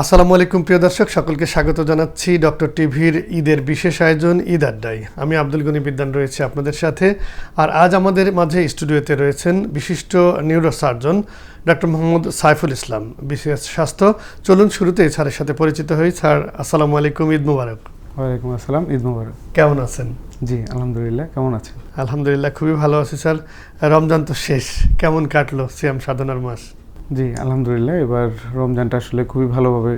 আসসালামু আলাইকুম, প্রিয় দর্শক। সকলকে স্বাগত জানাচ্ছি ডক্টর টিভির ঈদের বিশেষ আয়োজন, ঈদ আড্ডায়। আমি আব্দুল গনি বিদ্যান রয়েছে আপনাদের সাথে। আর আজ আমাদের মাঝে স্টুডিওতে রয়েছেন বিশিষ্ট নিউরোসার্জন ডক্টর মোহাম্মদ সাইফুল ইসলাম, বিশেষ স্বাস্থ্য। চলুন শুরুতে স্যারের সাথে পরিচিত হই। স্যার, আসসালামু আলাইকুম, ঈদ মুবারক। ওয়ালাইকুম আসসালাম ঈদ মুবারক। কেমন আছেন? জি আলহামদুলিল্লাহ কেমন আছেন? আলহামদুলিল্লাহ খুবই ভালো আছি স্যার। রমজান তো শেষ কেমন কাটলো সিয়াম সাধনার মাস? জি আলহামদুলিল্লাহ এবার রমজানটা আসলে খুবই ভালোভাবে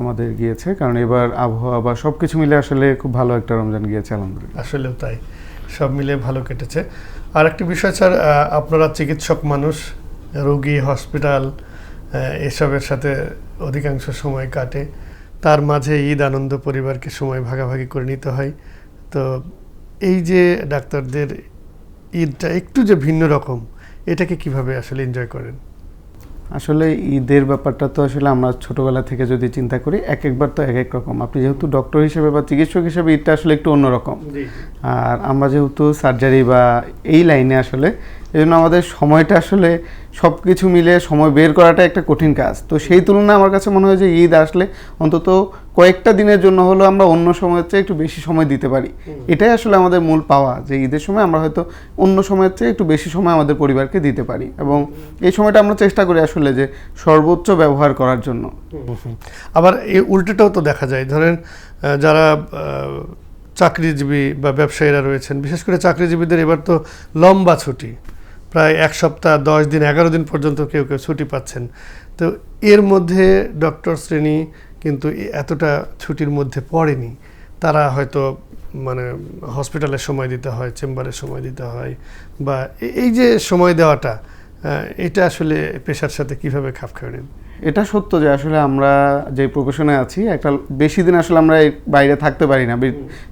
আমাদের গিয়েছে কারণ এবার আবহাওয়া বা সব কিছু মিলে আসলে খুব ভালো একটা রমজান গিয়েছে আলহামদুলিল্লাহ। আসলেও তাই সব মিলে ভালো কেটেছে। আর একটি বিষয় স্যার আপনারা চিকিৎসক মানুষ রোগী হসপিটাল এসবের সাথে অধিকাংশ সময় কাটে। তার মাঝে ঈদ আনন্দ পরিবারকে সময় ভাগাভাগি করে নিতে হয়। তো এই যে ডাক্তারদের ঈদটা একটু যে ভিন্ন রকম এটাকে কীভাবে আসলে এনজয় করেন? আসলে ঈদের ব্যাপারটা তো আসলে আমরা ছোটবেলা থেকে যদি চিন্তা করি এক একবার তো এক এক রকম। আপনি যেহেতু ডক্টর হিসেবে বা চিকিৎসক হিসেবে ঈদটা আসলে একটু অন্যরকম। আর আমরা যেহেতু সার্জারি বা এই লাইনে আসলে এই জন্য আমাদের সময়টা আসলে সব কিছু মিলে সময় বের করাটা একটা কঠিন কাজ। তো সেই তুলনায় আমার কাছে মনে হয় যে ঈদ আসলে অন্তত কয়েকটা দিনের জন্য হলেও আমরা অন্য সময়ের চেয়ে একটু বেশি সময় দিতে পারি। এটাই আসলে আমাদের মূল পাওয়া যে ঈদের সময় আমরা হয়তো অন্য সময়ের চেয়ে একটু বেশি সময় আমাদের পরিবারকে দিতে পারি এবং এই সময়টা আমরা চেষ্টা করি আসলে যে সর্বোচ্চ ব্যবহার করার জন্য। আবার এই উল্টোটাও তো দেখা যায়। ধরেন যারা চাকরিজীবী বা ব্যবসায়ীরা রয়েছেন বিশেষ করে চাকরিজীবীদের এবার তো লম্বা ছুটি। প্রায় এক সপ্তাহ, দশ দিন, এগারো দিন পর্যন্ত কেউ কেউ ছুটি পাচ্ছেন। তো এর মধ্যে ডক্টর শ্রেণি কিন্তু এতটা ছুটির মধ্যে পড়েনি। তারা হয়তো মানে হসপিটালে সময় দিতে হয়, চেম্বারে সময় দিতে হয় বা এই যে সময় দেওয়াটা এটা আসলে পেশার সাথে কীভাবে খাপ খাওয়া নেন এটা সত্য যে আসলে আমরা যে প্রফেশনে আছি একটা বেশি দিন আসলে আমরা বাইরে থাকতে পারি না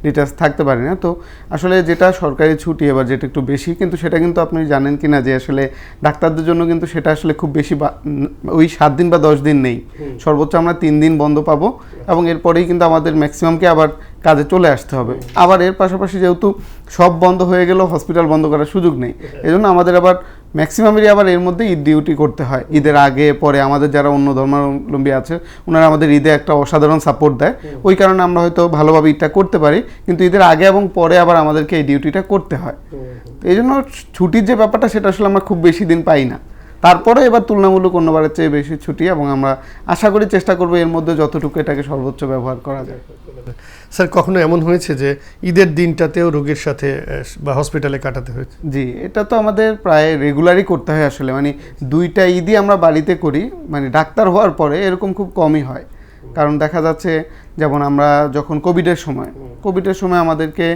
ডিটেলস থাকতে পারি না। তো আসলে যেটা সরকারি ছুটি এবার যেটা একটু বেশি কিন্তু সেটা কিন্তু আপনি জানেন কি না যে আসলে ডাক্তারদের জন্য কিন্তু সেটা আসলে খুব বেশি ওই সাত দিন বা দশ দিন নেই। সর্বোচ্চ আমরা তিন দিন বন্ধ পাবো এবং এরপরেই কিন্তু আমাদের ম্যাক্সিমামকে আবার কাজে চলে আসতে হবে। আবার এর পাশাপাশি যেহেতু সব বন্ধ হয়ে গেলেও হসপিটাল বন্ধ করার সুযোগ নেই। এজন্য আমাদের আবার ম্যাক্সিমামেরই আবার এর মধ্যে ঈদ ডিউটি করতে হয়। ঈদের আগে পরে আমাদের যারা অন্য ধর্মাবলম্বী আছে ওনারা আমাদের ঈদে একটা অসাধারণ সাপোর্ট দেয়। ওই কারণে আমরা হয়তো ভালোভাবে ঈদটা করতে পারি কিন্তু ঈদের আগে এবং পরে আবার আমাদেরকে এই ডিউটিটা করতে হয়। তো এই জন্য ছুটির যে ব্যাপারটা সেটা আসলে আমরা খুব বেশি দিন পাই না। তারপরে এবার তুলনামূলক অন্যবারের চেয়ে বেশি ছুটি এবং আমরা আশা করি চেষ্টা করব এর মধ্যে যতটুকু এটাকে সর্বোচ্চ ব্যবহার করা যায়। স্যার, কখনো এমন হয়েছে যে ঈদের দিনটাতেও রোগীর সাথে বা হসপিটালে কাটাতে হয়েছে? জি, এটা তো আমাদের প্রায় রেগুলারই করতে হয় আসলে। মানে দুইটা ঈদই আমরা বাড়িতে করি মানে ডাক্তার হওয়ার পরে এরকম খুব কমই হয়। কারণ দেখা যাচ্ছে, যেমন আমরা যখন কোভিডের সময় কোভিডের সময় আমাদেরকে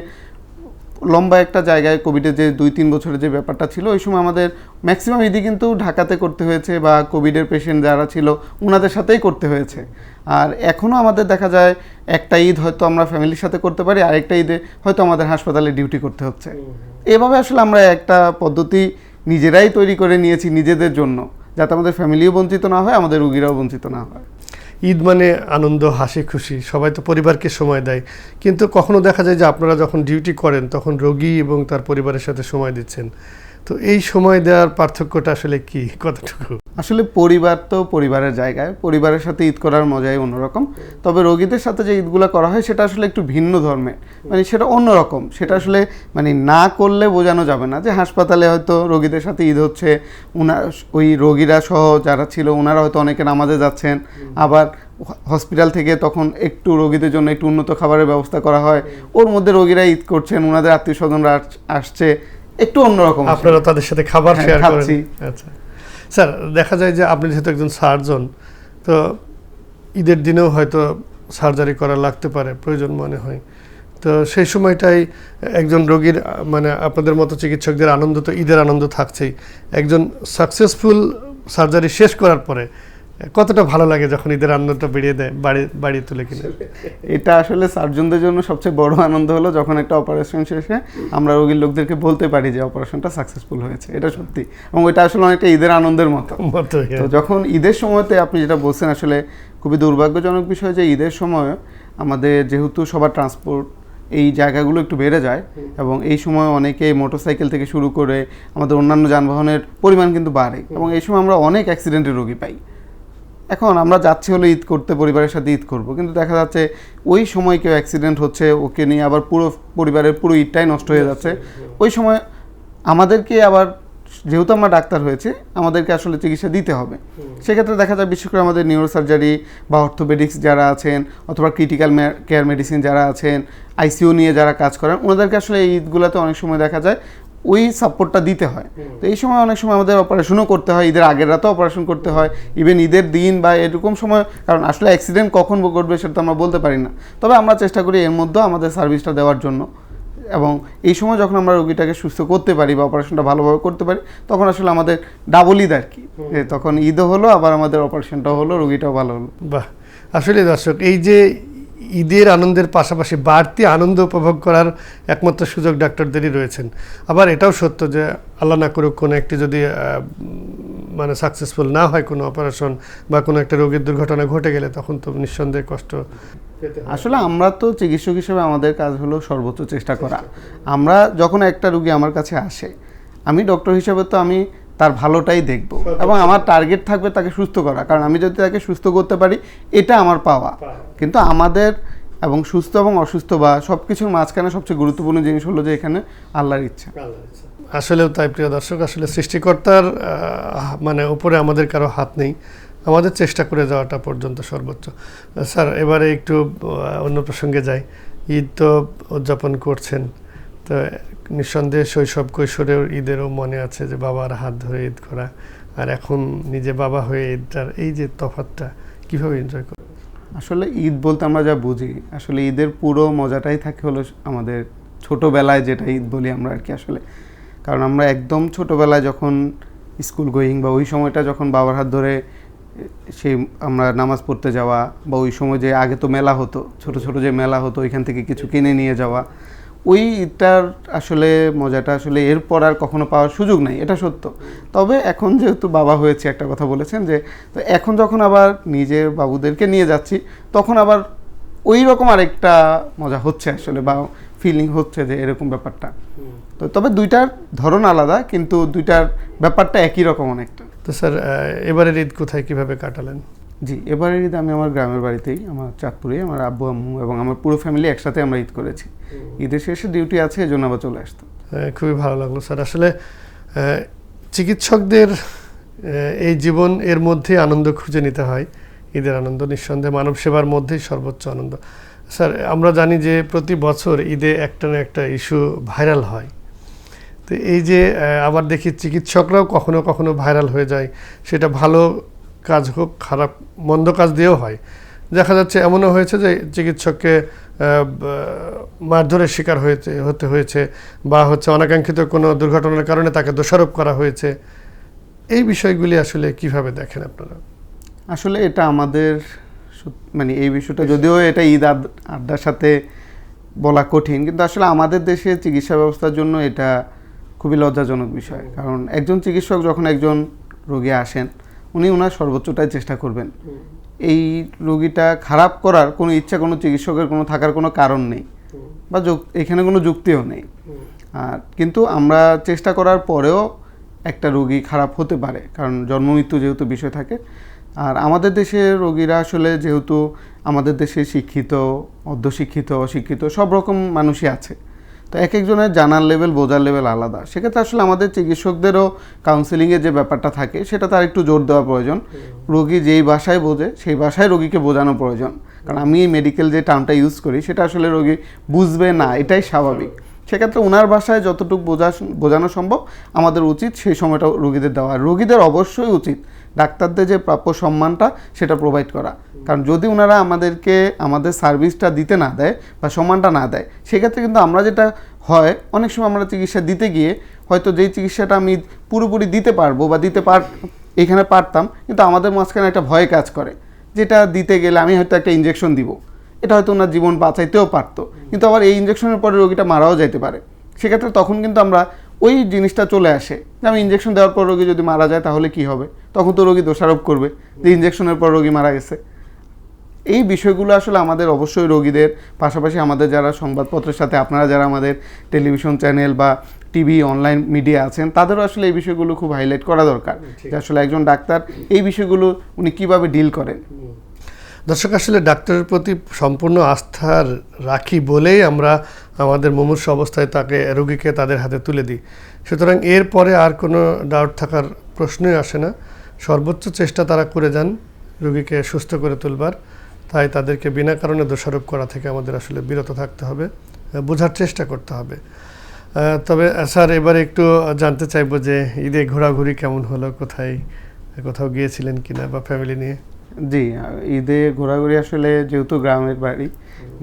লম্বা একটা জায়গায় কোভিডের যে দুই, তিন বছরের যে ব্যাপারটা ছিল, ওই সময় আমাদের ম্যাক্সিমাম ঈদই কিন্তু ঢাকাতে করতে হয়েছে বা কোভিডের পেশেন্ট যারা ছিল ওনাদের সাথেই করতে হয়েছে। আর এখনও আমাদের দেখা যায়, একটা ঈদ হয়তো আমরা ফ্যামিলির সাথে করতে পারি, আরেকটা ঈদে হয়তো আমাদের হাসপাতালে ডিউটি করতে হচ্ছে। এভাবে আসলে আমরা একটা পদ্ধতি নিজেরাই তৈরি করে নিয়েছি নিজেদের জন্য, যাতে আমাদের ফ্যামিলিও বঞ্চিত না হয়, আমাদের রুগীরাও বঞ্চিত না হয়। ঈদ মানে আনন্দ, হাসি, খুশি। সবাই তো পরিবারকে সময় দেয়। কিন্তু কখনো দেখা যায় যে আপনারা যখন ডিউটি করেন, তখন রোগী এবং তার পরিবারের সাথে সময় দিচ্ছেন। তো এই সময় দেওয়ার পার্থক্যটা আসলে কি? কতটুকু? আসলে পরিবার তো পরিবারের জায়গায়, পরিবারের সাথে ঈদ করার মজাই অন্যরকম। তবে রোগীদের সাথে যে ঈদগুলো করা হয়, সেটা আসলে একটু ভিন্ন ধর্মে মানে সেটা অন্যরকম। সেটা আসলে মানে না করলে বোঝানো যাবে না যে হাসপাতালে হয়তো রোগীদের সাথে ঈদ হচ্ছে। উনার ওই রোগীরা সহ যারা ছিল ওনারা হয়তো অনেকে নামাজে যাচ্ছেন। আবার হসপিটাল থেকে তখন একটু রোগীদের জন্য একটু উন্নত খাবারের ব্যবস্থা করা হয়। ওর মধ্যে রোগীরা ঈদ করছেন ওনাদের আত্মীয় স্বজনরা আসছে। একটু অন্যরকম আপনারা তাদের সাথে খাবার হ্যাঁ, শেয়ার করেন। আচ্ছা। স্যার দেখা যায় যে আপনি যেহেতু একজন সার্জন তো ঈদের দিনেও হয়তো সার্জারি করা লাগতে পারে প্রয়োজন মনে হয়। তো সেই সময়টাই একজন রোগীর মানে আপনাদের মতো চিকিৎসকদের আনন্দ তো ঈদের আনন্দ থাকছেই। একজন সাকসেসফুল সার্জারি শেষ করার পরে কতটা ভালো লাগে যখন ঈদের আনন্দটা বেরিয়ে দেয় বাড়ি বাড়িয়ে তুলে কিনে? এটা আসলে সার্জনদের জন্য সবচেয়ে বড় আনন্দ হলো যখন একটা অপারেশন শেষে আমরা রোগীর লোকদেরকে বলতে পারি যে অপারেশনটা সাকসেসফুল হয়েছে। এটা সত্যি। এবং ওইটা আসলে অনেকটা ঈদের আনন্দের মতো। মতো তো যখন ঈদের সময়তে আপনি যেটা বলছেন আসলে খুবই দুর্ভাগ্যজনক বিষয় যে ঈদের সময় আমাদের যেহেতু সবার ট্রান্সপোর্ট এই জায়গাগুলো একটু বেড়ে যায় এবং এই সময় অনেকে মোটরসাইকেল থেকে শুরু করে আমাদের অন্যান্য যানবাহনের পরিমাণ কিন্তু বাড়ে। এবং এই সময় আমরা অনেক অ্যাক্সিডেন্টের রোগী পাই। এখন আমরা যাচ্ছি হলো ঈদ করতে, পরিবারের সাথে ঈদ করব। কিন্তু দেখা যাচ্ছে ওই সময় কেউ অ্যাক্সিডেন্ট হচ্ছে, ওকে নিয়ে আবার পুরো পরিবারের পুরো ঈদটাই নষ্ট হয়ে যাচ্ছে। ওই সময় আমাদেরকে আবার, যেহেতু আমরা ডাক্তার হয়েছে, আমাদেরকে আসলে চিকিৎসা দিতে হবে। সেক্ষেত্রে দেখা যায় বিশেষ করে আমাদের নিউরোসার্জারি বা অর্থোপেডিক্স যারা আছেন, অথবা ক্রিটিক্যাল কেয়ার মেডিসিন যারা আছেন আইসিইউ নিয়ে যারা কাজ করেন, ওনাদেরকে আসলে এই ঈদগুলোতে অনেক সময় দেখা যায় ওই সাপোর্টটা দিতে হয়। তো এই সময় অনেক সময় আমাদের অপারেশনও করতে হয়, ঈদের আগের রাতেও অপারেশন করতে হয় ইভেন ঈদের দিন বা এরকম সময়, কারণ আসলে অ্যাক্সিডেন্ট কখন ঘটবে সেটা তো আমরা বলতে পারি না। তবে আমরা চেষ্টা করি এর মধ্যেও আমাদের সার্ভিসটা দেওয়ার জন্য। এবং এই সময় যখন আমরা রোগীটাকে সুস্থ করতে পারি বা অপারেশনটা ভালোভাবে করতে পারি, তখন আসলে আমাদের ডাবল ঈদ আর কি। যে তখন ঈদও হলো, আবার আমাদের অপারেশনটাও হলো, রোগীটাও ভালো হলো। বাহ! আসলে দর্শক, এই যে ঈদের আনন্দের পাশাপাশি বাড়তি আনন্দ উপভোগ করার একমাত্র সুযোগ ডাক্তারদেরই রয়েছেন। আবার এটাও সত্য যে আল্লাহ না করুক কোনো একটি যদি মানে সাকসেসফুল না হয় কোনো অপারেশন বা কোনো একটা রোগীর দুর্ঘটনা ঘটে গেলে তখন তো নিঃসন্দেহে কষ্ট আসলে আমরা তো চিকিৎসক হিসেবে আমাদের কাজ হলো সর্বোচ্চ চেষ্টা করা। আমরা যখন একটা রুগী আমার কাছে আসে, আমি ডক্টর হিসেবে তো আমি তার ভালোটাই দেখব। এবং আমার টার্গেট থাকবে তাকে সুস্থ করা। কারণ আমি যদি তাকে সুস্থ করতে পারি এটা আমার পাওয়া। কিন্তু আমাদের এবং সুস্থ এবং অসুস্থ বা সব কিছুর মাঝখানে সবচেয়ে গুরুত্বপূর্ণ জিনিস হলো যে এখানে আল্লাহর ইচ্ছা। আসলেও তাই প্রিয় দর্শক আসলে সৃষ্টিকর্তার মানে উপরে আমাদের কারও হাত নেই। আমাদের চেষ্টা করে যাওয়াটা পর্যন্ত সর্বোচ্চ। স্যার এবারে একটু অন্য প্রসঙ্গে যাই। ঈদ তো উদযাপন করছেন। তো নিঃসন্দেহে শৈশব কৈশোরের ঈদেরও মনে আছে যে বাবার হাত ধরে ঈদ করা। আর এখন নিজে বাবা হয়ে ঈদটার এই যে তফাতটা কীভাবে এনজয় করেন আসলে ঈদ বলতে আমরা যা বুঝি, আসলে ঈদের পুরো মজাটাই থাকে হলো আমাদের ছোটোবেলায় যেটা ঈদ বলি আমরা আর কি আসলে। কারণ আমরা একদম ছোটোবেলায় যখন স্কুল গোয়িং বা ওই সময়টা যখন বাবার হাত ধরে সেই আমরা নামাজ পড়তে যাওয়া বা ওই সময় যে আগে তো মেলা হতো, ছোট ছোট যে মেলা হতো, ওইখান থেকে কিছু কিনে নিয়ে যাওয়া ওই ঈদটার আসলে মজাটা আসলে এরপর আর কখনো পাওয়ার সুযোগ নাই, এটা সত্য। তবে এখন যেহেতু বাবা হয়েছে, একটা কথা বলেছেন যে, তো এখন যখন আবার নিজের বাবুদেরকে নিয়ে যাচ্ছি, তখন আবার ওই রকম আরেকটা মজা হচ্ছে আসলে বা ফিলিং হচ্ছে যে এরকম ব্যাপারটা। তো তবে দুইটার ধরন আলাদা, কিন্তু দুইটার ব্যাপারটা একই রকম অনেকটা। তো স্যার এবারের ঈদ কোথায়, কীভাবে কাটালেন? জি এবারের ঈদ আমি আমার গ্রামের বাড়িতেই আমার চাঁদপুরে আমার আব্বু আম্মু এবং আমার পুরো ফ্যামিলি একসাথে আমরা ঈদ করেছি। ঈদের শেষে ডিউটি আছে এই জন্য আবার চলে আসতো খুবই ভালো লাগল স্যার। আসলে চিকিৎসকদের এই জীবন এর মধ্যে আনন্দ খুঁজে নিতে হয়। ঈদের আনন্দ নিঃসন্দেহে মানব সেবার মধ্যেই সর্বোচ্চ আনন্দ। স্যার আমরা জানি যে প্রতি বছর ঈদে একটা না একটা ইস্যু ভাইরাল হয়। তো এই যে আবার দেখি চিকিৎসকরাও কখনো কখনো ভাইরাল হয়ে যায়। সেটা ভালো কাজ হোক, খারাপ, মন্দ কাজ দিয়েও হয়। দেখা যাচ্ছে এমনও হয়েছে যে চিকিৎসককে মারধরের শিকার হয়েছে, হতে হয়েছে বা হচ্ছে অনাকাঙ্ক্ষিত কোনো দুর্ঘটনার কারণে তাকে দোষারোপ করা হয়েছে। এই বিষয়গুলি আসলে কীভাবে দেখেন আপনারা? আসলে এটা আমাদের মানে এই বিষয়টা যদিও এটা ঈদ আড্ডার সাথে বলা কঠিন, কিন্তু আসলে আমাদের দেশে চিকিৎসা ব্যবস্থার জন্য এটা খুবই লজ্জাজনক বিষয়। কারণ একজন চিকিৎসক যখন একজন রোগী আসেন উনি ওনার সর্বোচ্চটাই চেষ্টা করবেন। এই রোগীটা খারাপ করার কোনো ইচ্ছা, কোনো চিকিৎসকের কোনো থাকার কোনো কারণ নেই বা এখানে কোনো যুক্তিও নেই। আর কিন্তু আমরা চেষ্টা করার পরেও একটা রোগী খারাপ হতে পারে, কারণ জন্মমৃত্যু যেহেতু বিষয় থাকে। আর আমাদের দেশের রোগীরা আসলে যেহেতু আমাদের দেশে শিক্ষিত, অর্ধশিক্ষিত, অশিক্ষিত, সব রকম মানুষই আছে। তো এক একজনের জানার লেভেল বোঝার লেভেল আলাদা। সেক্ষেত্রে আসলে আমাদের চিকিৎসকদেরও কাউন্সেলিংয়ের যে ব্যাপারটা থাকে, সেটা তার একটু জোর দেওয়া প্রয়োজন। রোগী যেই ভাষায় বোঝে, সেই ভাষায় রোগীকে বোঝানো প্রয়োজন। কারণ আমি এই মেডিকেল যে টার্মটা ইউজ করি, সেটা আসলে রোগী বুঝবে না, এটাই স্বাভাবিক। সেক্ষেত্রে ওনার ভাষায় যতটুকু বোঝা, বোঝানো সম্ভব, আমাদের উচিত সেই সময়টা রোগীদের দেওয়া। রোগীদের অবশ্যই উচিত ডাক্তারদের যে প্রাপ্য সম্মানটা সেটা প্রোভাইড করা। কারণ যদি ওনারা আমাদেরকে, আমাদের সার্ভিসটা দিতে না দেয় বা সম্মানটা না দেয়, সেক্ষেত্রে কিন্তু আমরা যেটা হয়, অনেক সময় আমরা চিকিৎসা দিতে গিয়ে হয়তো যেই চিকিৎসাটা আমি পুরোপুরি দিতে পারব বা দিতে পার, এখানে পারতাম, কিন্তু আমাদের মাঝখানে একটা ভয় কাজ করে। যেটা দিতে গেলে আমি হয়তো একটা ইঞ্জেকশন দিব। এটা হয়তো ওনার জীবন বাঁচাইতেও পারতো। কিন্তু আবার এই ইঞ্জেকশনের পরে রোগীটা মারাও যাইতে পারে। সেক্ষেত্রে তখন কিন্তু আমরা ওই জিনিসটা চলে আসে যে আমি ইঞ্জেকশন দেওয়ার পর রোগী যদি মারা যায় তাহলে কি হবে? তখন তো রোগী দোষারোপ করবে যে ইঞ্জেকশনের পর রোগী মারা গেছে। এই বিষয়গুলো আসলে আমাদের অবশ্যই রোগীদের পাশাপাশি আমাদের যারা সংবাদপত্রের সাথে আপনারা যারা আমাদের টেলিভিশন চ্যানেল বা টিভি অনলাইন মিডিয়া আছেন তাদেরও আসলে এই বিষয়গুলো খুব হাইলাইট করা দরকার। যে আসলে একজন ডাক্তার এই বিষয়গুলো উনি কীভাবে ডিল করেন? দর্শক, আসলে ডাক্তারের প্রতি সম্পূর্ণ আস্থা রাখি বলেই আমরা আমাদের মুমূর্ষ অবস্থায় তাকে, রোগীকে তাদের হাতে তুলে দিই। সুতরাং এরপরে আর কোনো ডাউট থাকার প্রশ্নই আসে না। সর্বোচ্চ চেষ্টা তারা করে যান রোগীকে সুস্থ করে তুলবার। তাই তাদেরকে বিনা কারণে দোষারোপ করা থেকে আমাদের আসলে বিরত থাকতে হবে, বোঝার চেষ্টা করতে হবে। তবে স্যার, এবারে একটু জানতে চাইব যে ঈদে ঘোরাঘুরি কেমন হলো? কোথায়, কোথাও গিয়েছিলেন কিনা বা ফ্যামিলি নিয়ে? জি, ঈদে ঘোরাঘুরি আসলে যেহেতু গ্রামের বাড়ি,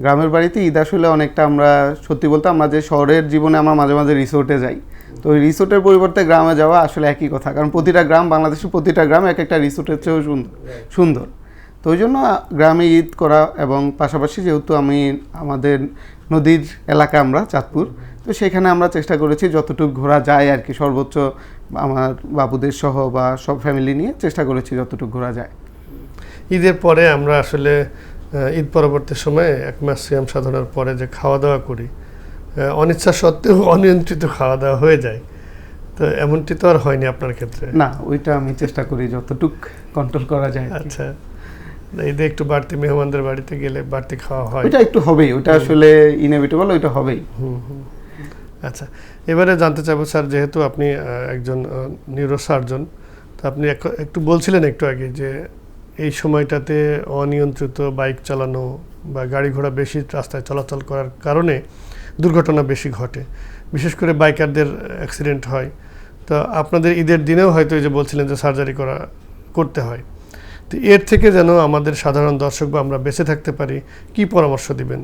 গ্রামের বাড়িতে ঈদ আসলে অনেকটা আমরা, সত্যি বলতে আমরা যে শহরের জীবনে আমরা মাঝে মাঝে রিসোর্টে যাই, তো ওই রিসোর্টের পরিবর্তে গ্রামে যাওয়া আসলে একই কথা, কারণ প্রতিটা গ্রাম, বাংলাদেশের প্রতিটা গ্রাম এক একটা রিসোর্টের চেয়েও সুন্দর সুন্দর। তো ওই জন্য গ্রামে ঈদ করা এবং পাশাপাশি যেহেতু আমি আমাদের নদীর এলাকা আমরা, চাঁদপুর, তো সেখানে আমরা চেষ্টা করেছি যতটুকু ঘোরা যায় আর কি, সর্বোচ্চ আমার বাবুদের সহ বা সব ফ্যামিলি নিয়ে চেষ্টা করেছি যতটুকু ঘোরা যায়। ঈদের পরে আমরা আসলে ঈদ পরবর্তী সময়ে এক মাস সিয়াম সাধনার পরে যে খাওয়া দাওয়া করি অনিচ্ছা সত্ত্বেও অনিয়ন্ত্রিত খাওয়া দাওয়া হয়ে যায়। তো এমনটি তো আর হয়নি আপনার ক্ষেত্রে? না ওইটা আমি চেষ্টা করি যতটুক কন্ট্রোল করা যায়। আচ্ছা। ঈদে একটু বাড়তি মেহমানদের বাড়িতে গেলে বাড়তি খাওয়া হয়। ওইটা একটু হবেই ওটা আসলে ইনএভিটেবল ওইটা হবেই। হুম, হুম। আচ্ছা এবারে জানতে চাইব স্যার যেহেতু আপনি একজন নিউরো সার্জন তো আপনি এক- একটু বলছিলেন একটু আগে যে এই সময়টাতে অনিয়ন্ত্রিত বাইক চালানো বা গাড়ি ঘোড়া বেশি রাস্তায় চলাচল করার কারণে দুর্ঘটনা বেশি ঘটে। বিশেষ করে বাইকারদের অ্যাক্সিডেন্ট হয়। তো আপনাদের ঈদের দিনেও হয়তো এই যে বলছিলেন যে সার্জারি করা করতে হয়। তো এর থেকে যেন আমাদের সাধারণ দর্শক বা আমরা বেঁচে থাকতে পারি কি পরামর্শ দিবেন?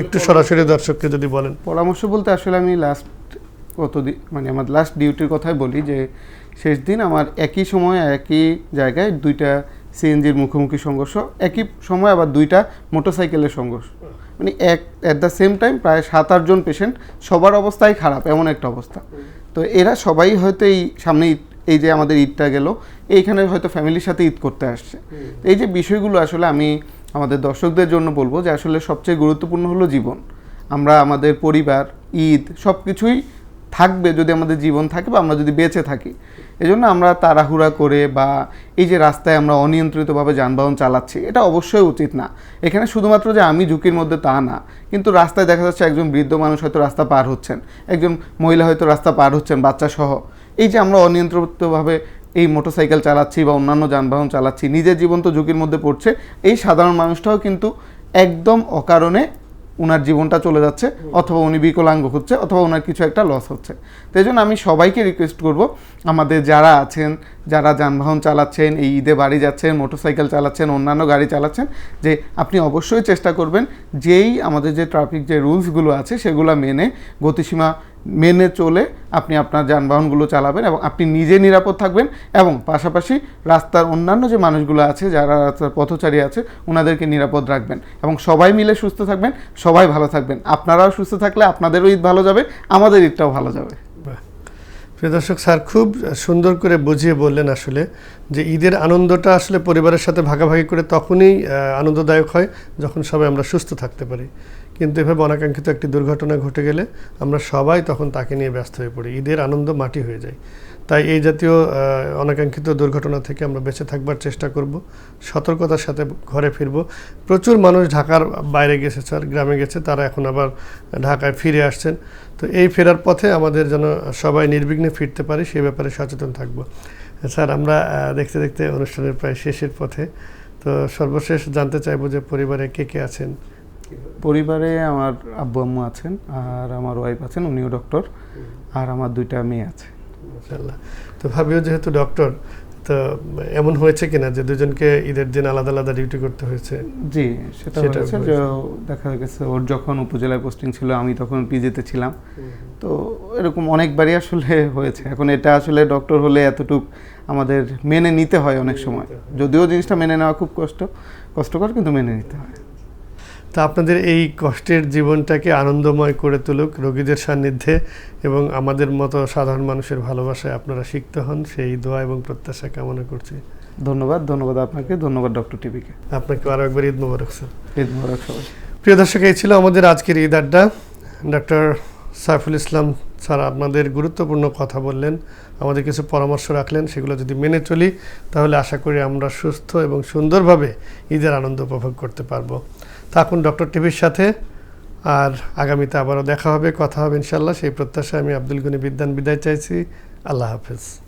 একটু সরাসরি দর্শককে যদি বলেন। পরামর্শ বলতে আসলে আমি লাস্ট কত দিন মানে আমার লাস্ট ডিউটির কথাই বলি যে শেষ দিন আমার একই সময় একই জায়গায় দুইটা সিএনজির মুখোমুখি সংঘর্ষ একই সময় আবার দুইটা মোটরসাইকেলের সংঘর্ষ। মানে এক অ্যাট দ্য সেম টাইম প্রায় সাত আটজন পেশেন্ট সবার অবস্থাই খারাপ এমন একটা অবস্থা। তো এরা সবাই হয়তো এই সামনে এই যে আমাদের ঈদটা গেল এইখানে হয়তো ফ্যামিলির সাথে ঈদ করতে আসছে। এই যে বিষয়গুলো আসলে আমি আমাদের দর্শকদের জন্য বলব যে আসলে সবচেয়ে গুরুত্বপূর্ণ হলো জীবন। আমরা আমাদের পরিবার ঈদ সব কিছুই থাকবে যদি আমাদের জীবন থাকে বা আমরা যদি বেঁচে থাকি। এজন্য আমরা তাড়াহুড়া করে বা এই যে রাস্তায় আমরা অনিয়ন্ত্রিতভাবে যানবাহন চালাচ্ছি, এটা অবশ্যই উচিত না। এখানে শুধুমাত্র যে আমি ঝুঁকির মধ্যে তা না, কিন্তু রাস্তায় দেখা যাচ্ছে একজন বৃদ্ধ মানুষ হয়তো রাস্তা পার হচ্ছেন, একজন মহিলা হয়তো রাস্তা পার হচ্ছেন, বাচ্চা সহ। এই যে আমরা অনিয়ন্ত্রিতভাবে এই মোটরসাইকেল চালাচ্ছি বা অন্যান্য যানবাহন চালাচ্ছি, নিজের জীবন তো ঝুঁকির মধ্যে পড়ছে, এই সাধারণ মানুষটাও কিন্তু একদম অকারণে ওনার জীবনটা চলে যাচ্ছে, অথবা উনি বিকলাঙ্গ হচ্ছে, অথবা ওনার কিছু একটা লস হচ্ছে। তাই জন্য আমি সবাইকে রিকোয়েস্ট করব, আমাদের যারা আছেন, যারা যানবাহন চালাচ্ছেন, এই ঈদে বাড়ি যাচ্ছেন মোটরসাইকেল চালাচ্ছেন, অন্যান্য গাড়ি চালাচ্ছেন, যে আপনি অবশ্যই চেষ্টা করবেন, যেই আমাদের যে ট্রাফিক যে রুলসগুলো আছে, সেগুলো মেনে গতিসীমা মেনে চলে আপনি আপনার যানবাহনগুলো চালাবেন এবং আপনি নিজে নিরাপদ থাকবেন এবং পাশাপাশি রাস্তার অন্যান্য যে মানুষগুলো আছে, যারা রাস্তার পথচারী আছে ওনাদেরকে নিরাপদ রাখবেন এবং সবাই মিলে সুস্থ থাকবেন, সবাই ভালো থাকবেন। আপনারাও সুস্থ থাকলে আপনাদেরও ঈদ ভালো যাবে, আমাদের ঈদটাও ভালো যাবে। প্রিয় দর্শক, স্যার খুব সুন্দর করে বুঝিয়ে বললেন আসলে যে ঈদের আনন্দটা আসলে পরিবারের সাথে ভাগাভাগি করে তখনই আনন্দদায়ক হয় যখন সবাই আমরা সুস্থ থাকতে পারি। কিন্তু এভাবে অনাকাঙ্ক্ষিত একটি দুর্ঘটনা ঘটে গেলে আমরা সবাই তখন তাকে নিয়ে ব্যস্ত হয়ে পড়ি। ঈদের আনন্দ মাটি হয়ে যায়। তাই এই জাতীয় অনাকাঙ্ক্ষিত দুর্ঘটনা থেকে আমরা বেঁচে থাকবার চেষ্টা করব, সতর্কতার সাথে ঘরে ফিরব। প্রচুর মানুষ ঢাকার বাইরে গেছে, স্যার, গ্রামে গেছে, তারা এখন আবার ঢাকায় ফিরে আসছেন। তো এই ফেরার পথে আমাদের যেন সবাই নির্বিঘ্নে ফিরতে পারি, সে ব্যাপারে সচেতন থাকব। স্যার, আমরা দেখতে দেখতে অনুষ্ঠানের প্রায় শেষের পথে। তো সর্বশেষ জানতে চাইব যে পরিবারে কে কে আছেন? পরিবারে আমার আব্বু আম্মু আছেন আর আমার ওয়াইফ আছেন উনিও ডক্টর আর আমার দুইটা মেয়ে আছে। মাশাআল্লাহ। তো ভাবিও যেহেতু ডক্টর তো এমন হয়েছে কিনা যে দুজনকে ঈদের দিন আলাদা আলাদা ডিউটি করতে হয়েছে? জি সেটা সেটা হয়েছে। যে দেখা গেছে ওর যখন উপজেলায় পোস্টিং ছিল আমি তখন পিজিতে ছিলাম। তো এরকম অনেকবারই আসলে হয়েছে। এখন এটা আসলে ডক্টর হলে এতটুক আমাদের মেনে নিতে হয় অনেক সময়। যদিও জিনিসটা মেনে নেওয়া খুব কষ্ট কষ্টকর কিন্তু মেনে নিতে হয়। তা আপনাদের এই কষ্টের জীবনটাকে আনন্দময় করে তুলুক রোগীদের সান্নিধ্যে এবং আমাদের মতো সাধারণ মানুষের ভালোবাসায় আপনারা শিখতে হন। সেই দোয়া এবং প্রত্যাশা কামনা করছি। ধন্যবাদ ধন্যবাদ আপনাকে ধন্যবাদ ডক্টর টিভিকে। আপনাকে আরও একবার ঈদ মোবারক স্যার। ঈদ মোবারক সবাই প্রিয় দর্শক এই ছিল আমাদের আজকের ঈদ আড্ডা। ডক্টর সাইফুল ইসলাম স্যার আপনাদের গুরুত্বপূর্ণ কথা বললেন আমাদের কিছু পরামর্শ রাখলেন সেগুলো যদি মেনে চলি তাহলে আশা করি আমরা সুস্থ এবং সুন্দরভাবে ঈদের আনন্দ উপভোগ করতে পারব। থাকুন ডক্টর টিভির সাথে। আর আগামীতে আবারও দেখা হবে, কথা হবে ইনশাল্লাহ সেই প্রত্যাশায় আমি আব্দুল গনি বিদ্যান বিদায় চাইছি। আল্লাহ হাফেজ।